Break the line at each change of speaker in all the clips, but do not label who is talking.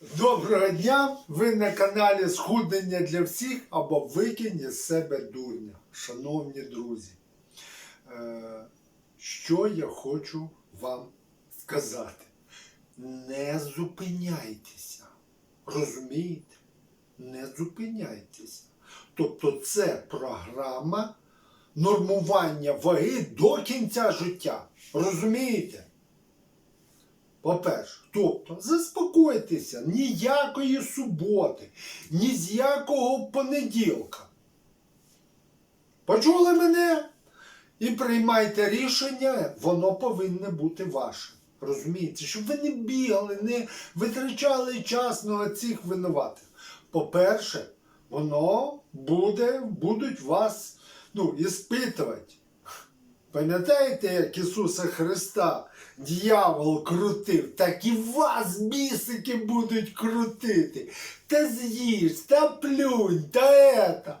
Доброго дня! Ви на каналі Схуднення для всіх або Викинь із себе дурня. Шановні друзі, е, що я хочу вам сказати? Не зупиняйтеся. Розумієте? Не зупиняйтеся. Тобто це програма нормування ваги до кінця життя. Розумієте? По-перше, тобто заспокойтеся, ніякої суботи, ні з якого понеділка. Почули мене? І приймайте рішення, воно повинне бути ваше. Розумієте, щоб ви не бігали, не витрачали час на цих винуватих. По-перше, воно буде, будуть вас ну, іспитувати. Пам'ятаєте, як Ісуса Христа дьявол крутив, так і вас бісики будуть крутити. Та з'їж, та плюнь, та ета.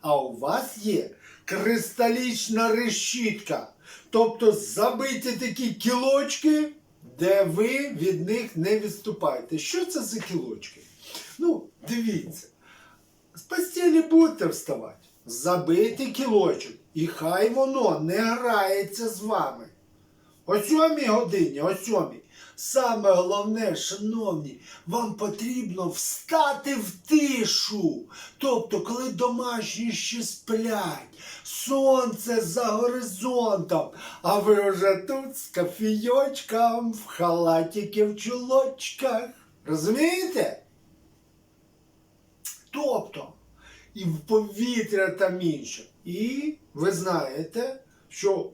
А у вас є кристалічна решітка. Тобто забиті такі кілочки, де ви від них не відступаєте. Що це за кілочки? Ну, дивіться. З постелі будете вставати. Забити кілочок. І хай воно не грається з вами. О сьомій годині, о сьомій. Саме головне, шановні, вам потрібно встати в тишу. Тобто, коли домашні ще сплять, сонце за горизонтом, а ви вже тут з кофійочком, в халатики, в чулочках. Розумієте? Тобто, і в повітря там інше. І ви знаєте, що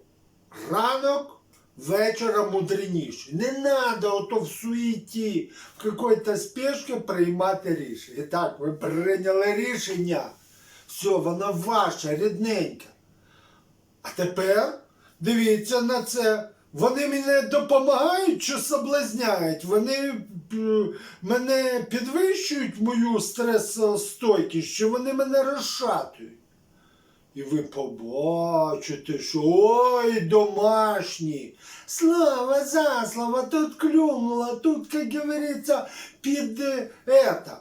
ранок вечора мудреніший. Не треба ото в суеті, в якоїсь спешці приймати рішення. І так, ви прийняли рішення. Все, воно ваше, рідненьке. А тепер дивіться на це. Вони мене допомагають чи соблазняють? Вони е, мене підвищують мою стресостойкість, чи вони мене розшатують? І ви побачите, що ой, домашні. Слава заслава, тут клюнула, тут, як говориться, під е, это.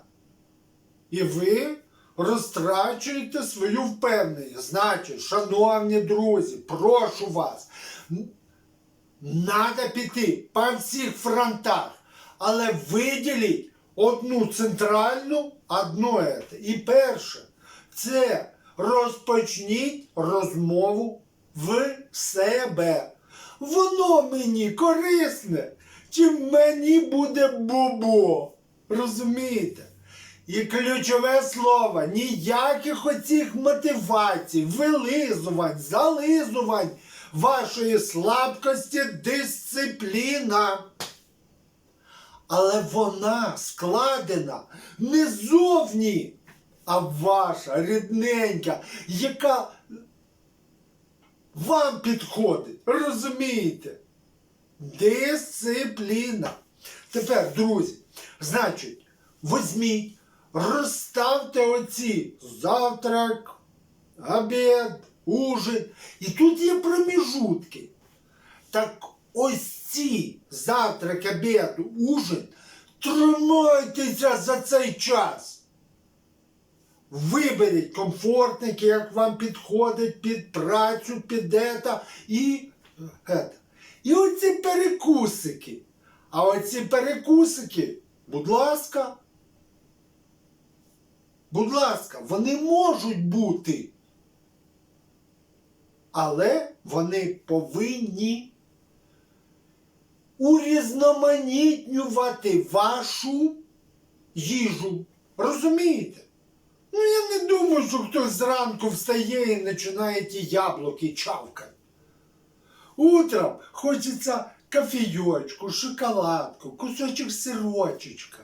І ви розтрачуєте свою впевненість. Значить, шановні друзі, прошу вас, надо піти по всіх фронтах, але виділіть одну центральну, одну ете. І перше, це розпочніть розмову в себе. Воно мені корисне, чим мені буде бобо. Розумієте? І ключове слово, ніяких оцих мотивацій, вилизувань, зализувань вашої слабкості дисципліна. Але вона складена не зовні, а ваша рідненька, яка вам підходить. Розумієте? Дисципліна. Тепер, друзі, значить, візьміть, розставте оці завтрак, обід, ужин. І тут є проміжутки. Так ось ці завтрак, обід, ужин, тримайтеся за цей час. Виберіть комфортники, як вам підходить під працю, під ета і ета. І оці перекусики. А оці перекусики, будь ласка, будь ласка, вони можуть бути. Але вони повинні урізноманітнювати вашу їжу. Розумієте? Ну, я не думаю, що хтось зранку встає і починає ті яблуки чавкати. Утром хочеться кофійочку, шоколадку, кусочек сирочечка.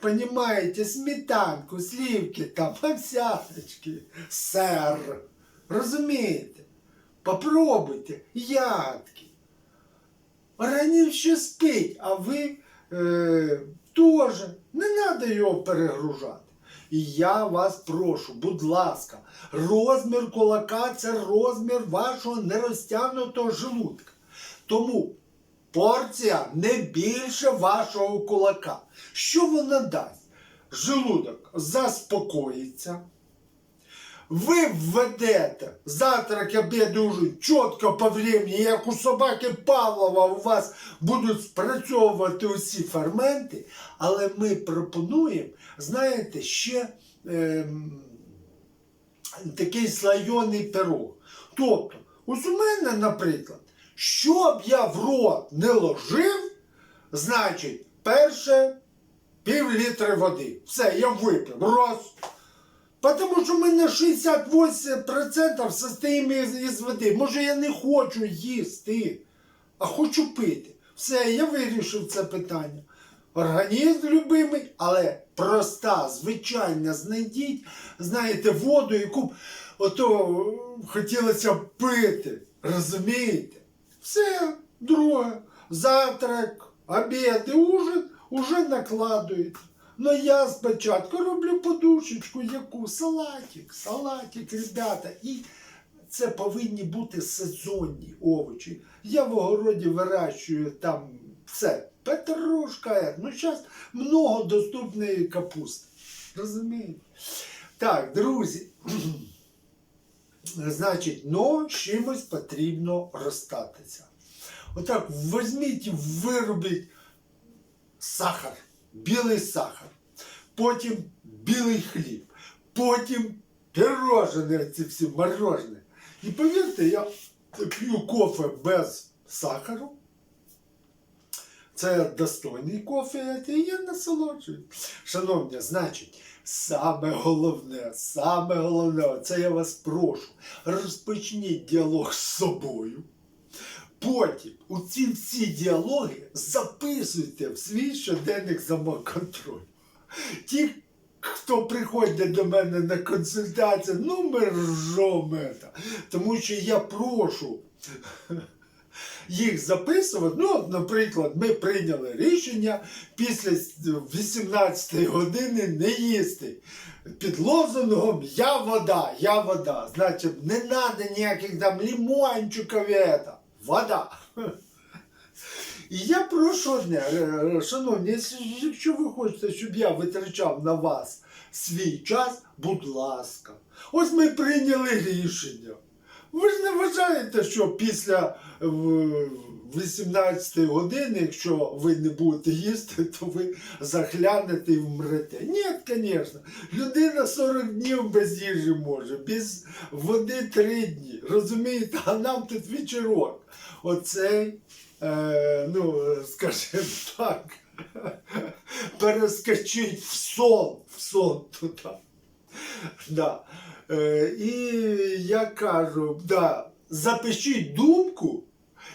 Понимаете, сметанку, сливки, там, овсяночки, сир. Розумієте? Попробуйте, ягодки. Організм ще спить, а ви е, теж не треба його перегружати. І я вас прошу, будь ласка, розмір кулака це розмір вашого нерозтягнутого желудка. Тому порція не більше вашого кулака. Що вона дасть? Желудок заспокоїться. Ви введете завтрак, обід, ужин чітко по времени, як у собаки Павлова у вас будуть спрацьовувати усі ферменти, але ми пропонуємо, знаєте, ще ем, такий слайоний пирог. Тобто, ось у мене, наприклад, що б я в рот не ложив, значить, перше пів літри води. Все, я випив. Раз. Потому що ми на 68% состоїмо із, води. Може, я не хочу їсти, а хочу пити. Все, я вирішив це питання. Організм любимий, але проста, звичайна, знайдіть, знаєте, воду, яку ото хотілося пити. Розумієте? Все, друге, завтрак, обід і ужин уже накладується. Ну я спочатку роблю подушечку, яку салатик, салатик, ребята. І це повинні бути сезонні овочі. Я в огороді вирощую там все. Петрушка, ну зараз много доступної капусти. Розумієте? Так, друзі. Значить, ну, чимось потрібно розстатися. Отак, візьміть, виробіть сахар, білий сахар, потім білий хліб, потім пирожне, ці всі морожені. І повірте, я п'ю кофе без сахару. Це достойний кофе, і я насолоджуюсь. Шановні, значить, саме головне, саме головне, це я вас прошу, розпочніть діалог з собою. Потім у ці всі діалоги записуйте в свій щоденник самоконтролю. Ті, хто приходять до мене на консультацію, ну ржемо. Тому що я прошу їх записувати. Ну, наприклад, ми прийняли рішення після 18 години не їсти. Під лозунгом Я вода, я вода. Значить, не треба ніяких там лимончиків. Вода. І я прошу одне, е, шановні, якщо- якщо ви хочете, щоб я витрачав на вас свій час, будь ласка. Ось ми прийняли рішення. Ви ж не вважаєте, що після е, 18 години, якщо ви не будете їсти, то ви захлянете і вмрете. Ні, звісно. Людина 40 днів без їжі може, без води 3 дні. Розумієте, а нам тут вечірок. Оцей, е, ну, скажімо так, перескочить в сон, в сон туди. Да. Е, і я кажу, да, запишіть думку,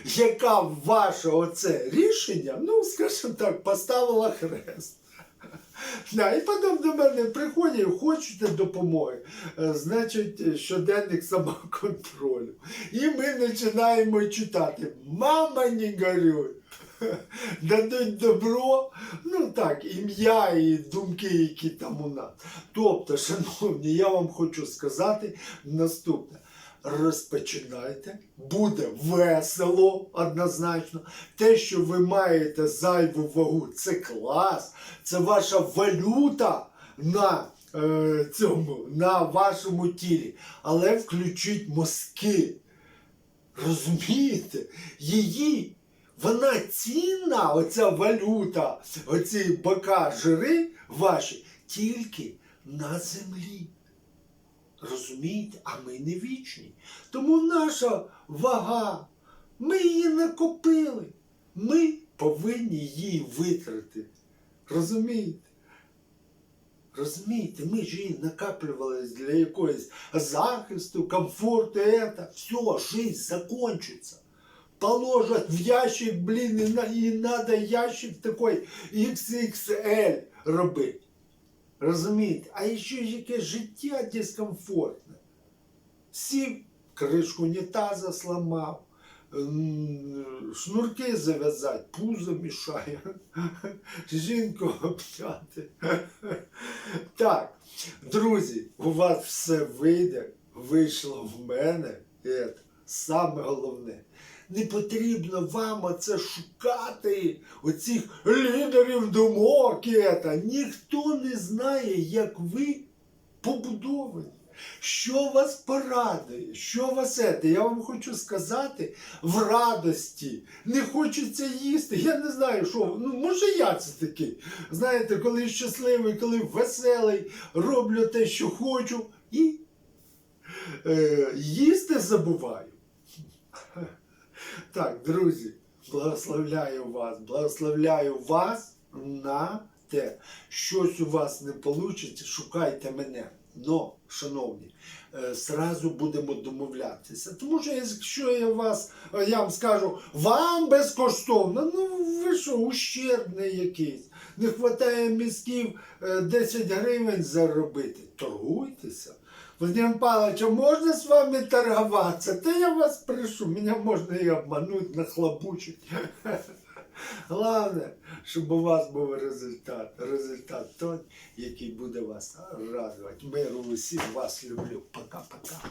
яка ваше оце рішення, ну, скажімо так, поставила хрест. Да, і потім до мене приходять, хочете допомоги, Е, значить, щоденник самоконтролю. І ми починаємо читати. Мама не горюй. Дадуть добро, ну так, ім'я і думки, які там у нас. Тобто, шановні, я вам хочу сказати наступне. Розпочинайте, буде весело однозначно. Те, що ви маєте зайву вагу, це клас, це ваша валюта на е, цьому, на вашому тілі. Але включіть мозки. Розумієте? Її, вона цінна, оця валюта, оці бока жири ваші, тільки на землі. Розумієте? А ми не вічні. Тому наша вага, ми її накопили. Ми повинні її витратити. Розумієте? Розумієте, ми ж її накаплювали для якогось захисту, комфорту, это. Все, жизнь закончится. Положат в ящик, блін, і, надо ящик такой XXL робити. Розумієте? А ще яке життя дискомфортне. Сів, кришку унітаза сломав, м, шнурки зав'язати, пузо мішає, жінку обняти. Так, друзі, у вас все вийде, вийшло в мене. Саме головне. Не потрібно вам оце шукати, оцих лідерів думок. ета. Ніхто не знає, як ви побудовані. Що вас порадує, що вас це? Я вам хочу сказати в радості. Не хочеться їсти. Я не знаю, що. Ну, може, я це такий. Знаєте, коли щасливий, коли веселий, роблю те, що хочу, і е, їсти забуваю. Так, друзі, благословляю вас, благословляю вас на те. Щось у вас не вийде, шукайте мене. Но, шановні, е, зразу будемо домовлятися. Тому що якщо я вас, е, я вам скажу, вам безкоштовно, ну ви що, ущербний якийсь. Не вистачає мізків е, 10 гривень заробити. Торгуйтеся. Владимир Павлович, а можна з вами торгуватися? Да я вас прошу, меня можна і обманути, нахлобучити. Головне, щоб у вас був результат. Результат той, який буде вас радувати. Миру усім вас люблю. Пока-пока.